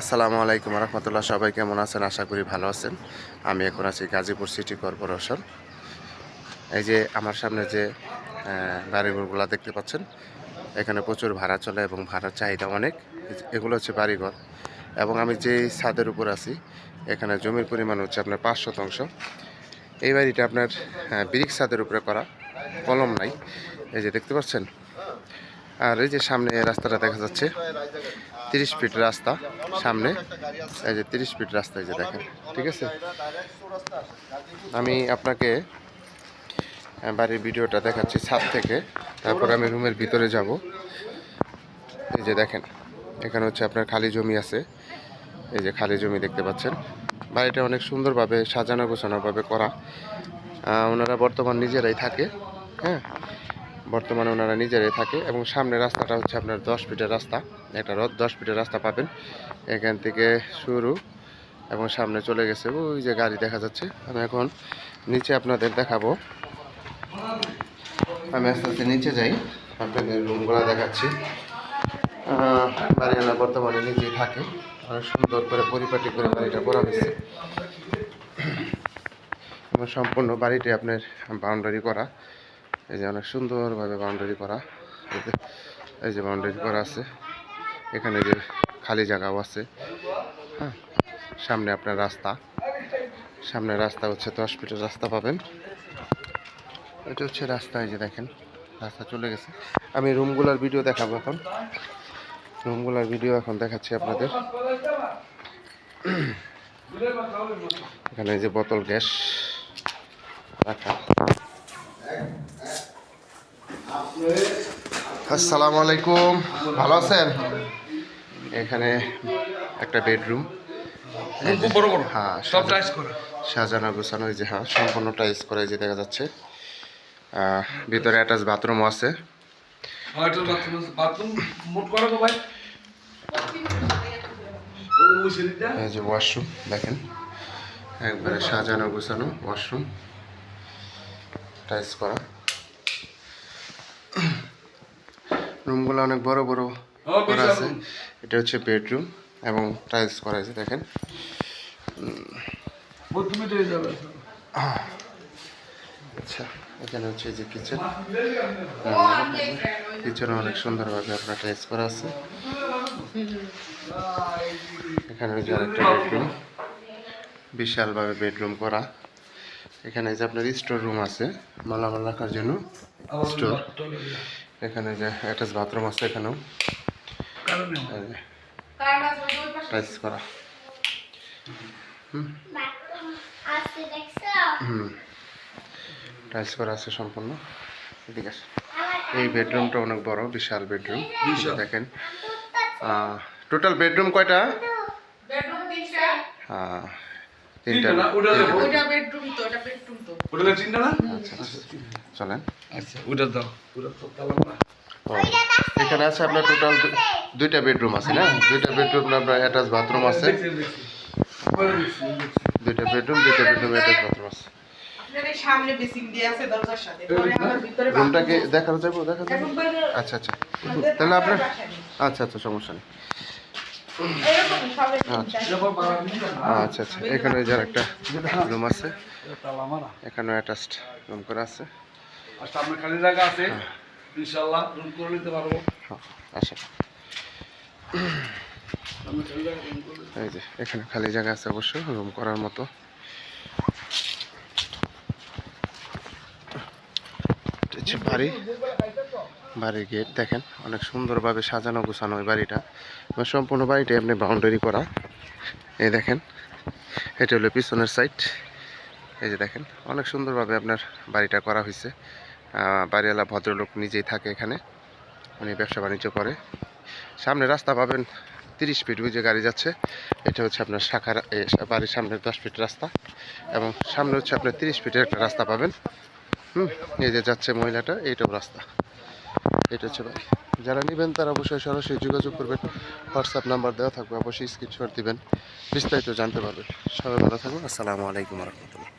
আসসালামু আলাইকুম রহমতুল্লাহ, সবাই কেমন আছেন? আশা করি ভালো আছেন। আমি এখন আছি গাজীপুর সিটি কর্পোরেশন। এই যে আমার সামনে যে বাড়িঘরগুলো দেখতে পাচ্ছেন, এখানে প্রচুর ভাড়া চলে এবং ভাড়ার চাহিদা অনেক। এগুলো হচ্ছে বাড়িঘর। এবং আমি যে ছাদের উপর আছি, এখানে জমির পরিমাণ হচ্ছে আপনার পাঁচ শতাংশ। এই বাড়িটা আপনার ব্রিক ছাদের উপরে করা, কলম নাই। এই যে দেখতে পাচ্ছেন আর এই যে সামনে রাস্তাটা দেখা যাচ্ছে, তিরিশ ফিট রাস্তা সামনে। এই যে তিরিশ ফিট রাস্তা, এই যে দেখেন, ঠিক আছে? আমি আপনাকে বাড়ির ভিডিওটা দেখাচ্ছি ছাদ থেকে, তারপর আমি রুমের ভিতরে যাব। এই যে দেখেন, এখানে হচ্ছে আপনার খালি জমি আছে। এই যে খালি জমি দেখতে পাচ্ছেন। বাড়িটা অনেক সুন্দরভাবে সাজানো গোছানোভাবে করা। ওনারা বর্তমান নিজেরাই থাকে হ্যাঁ? বর্তমানে ওনারা নিজেরাই থাকে এবং সামনে রাস্তাটা হচ্ছে আপনার দশ ফিটের রাস্তা, একটা রথ, দশ ফিটের রাস্তা পাবেন। এখান থেকে শুরু এবং সামনে চলে গেছে, ওই যে গাড়ি দেখা যাচ্ছে। আমি এখন নিচে আপনাদের দেখাবো। আমি আস্তে আস্তে নিচে যাই, আপনাদের রুমগুলো দেখাচ্ছি। বাড়িওয়ালা বর্তমানে নিজেই থাকে। অনেক সুন্দর করে পরিপাটি করে বাড়িটা করা হয়েছে। সম্পূর্ণ বাড়িটি আপনার বাউন্ডারি করা। এই যে অনেক সুন্দরভাবে বাউন্ডারি করা। এই যে- বাউন্ডারি করা আছে। এখানে যে খালি জায়গাও আছে। হ্যাঁ সামনে আপনার রাস্তা। সামনে রাস্তা হচ্ছে দশ ফিটের রাস্তা পাবেন। এটা হচ্ছে রাস্তা, এই যে দেখেন, রাস্তা চলে গেছে। আমি রুমগুলোর ভিডিও দেখাবো এখন। রুমগুলোর ভিডিও এখন দেখাচ্ছি আপনাদের। এখানে যে বোতল গ্যাস রাখা। আসসালামু আলাইকুম। ভালো আছেন? এখানে একটা বেডরুম। বড় বড়। হ্যাঁ সব সাজা- টাইস করা। সাজানো গোছানো যে হ্যাঁ সম্পূর্ণ টাইস করা যে দেখা যাচ্ছে। ভিতরে অ্যাটাচ বাথরুমও আছে। এই যে ওয়াশরুম দেখেন। একবারে সাজানো গোছানো ওয়াশরুম টাইস করা। রুমগুলো অনেক বড় বড় করা আছে। এটা হচ্ছে বেডরুম এবং টাইলস করা আছে দেখেন। আচ্ছা এখানে হচ্ছে যে কিচেন কিচেনে অনেক সুন্দরভাবে আপনার টাইলস করা আছে। এখানে হচ্ছে আরেকটা বেডরুম। বিশালভাবে বেডরুম করা। এখানে যে আপনার স্টোর রুম আছে মালামাল রাখার জন্য গিয়ে। এখানে যে অ্যাটাচ বাথরুম আছে এখানেও। কারণে টাইলস করা। আসছে হুম। টাইলস করা আছে সম্পূর্ণ। ঠিক আছে এই বেডরুমটা অনেক বড় বিশাল বেডরুম। দেখেন। টোটাল বেডরুম কয়টা? তিনটা। হ্যাঁ, বেডরুম। তো ওটা বেডরুম তো। ওটা তো না? আচ্ছা আচ্ছা। চলেন। আচ্ছা ওটা দাও। ওটা তো তালা মারা। ও, এখানে আছে আপনার টোটাল দুইটা বেডরুম আছে না? দুইটা বেডরুম আপনার অ্যাটাচ বাথরুম আছে। দুইটা বেডরুম দুইটা বেডরুম অ্যাটাচ বাথরুম আছে। আপনার এই সামনে বেসিং দিয়ে আছে দরজার সাথে। পরে আমার ভিতরে রুমটাকে দেখানো যাব দেখা যাবে? আচ্ছা আচ্ছা। তাহলে আপনার আচ্ছা আচ্ছা সমস্যা নেই। আচ্ছা। আচ্ছা আচ্ছা। এখানে যার একটা রুম আছে। এটা এখানেও অ্যাটাচড রুম করা আছে। আর সামনে খালি জায়গা আছে। ইনশাল্লাহ রুম করে নিতে পারব। আচ্ছা। এই যে এখানে খালি জায়গা আছে অবশ্য রুম করার মতো। বাড়ি বাড়ির গেট দেখেন অনেক সুন্দরভাবে সাজানো গোছানো ওই বাড়িটা। সম্পূর্ণ বাড়িটা এমনি বাউন্ডারি করা। এই দেখেন এটা হলো পিছনের সাইড এই যে দেখেন অনেক সুন্দরভাবে আপনার বাড়িটা করা হয়েছে। বাড়িওয়ালা ভদ্রলোক নিজেই থাকে এখানে। উনি ব্যবসা বাণিজ্য করে। সামনে রাস্তা পাবেন তিরিশ ফিট যে গাড়ি যাচ্ছে। এটা হচ্ছে আপনার শাখার বাড়ির সামনে দশ ফিট রাস্তা এবং সামনে হচ্ছে আপনার তিরিশ ফিটের একটা রাস্তা পাবেন। হুম, এই যে যাচ্ছে মহিলাটা, এইটাও রাস্তা। এটা হচ্ছে বাড়ি। যারা নেবেন তারা অবশ্যই সরাসরি যোগাযোগ করবেন। হোয়াটসঅ্যাপ নাম্বার দেওয়া থাকবে, অবশ্যই স্ক্রিনশট দিবেন। বিস্তারিত জানতে পারবেন। সবাই ভালো থাকবেন আসসালামু আলাইকুম রহমতুল্লাহ।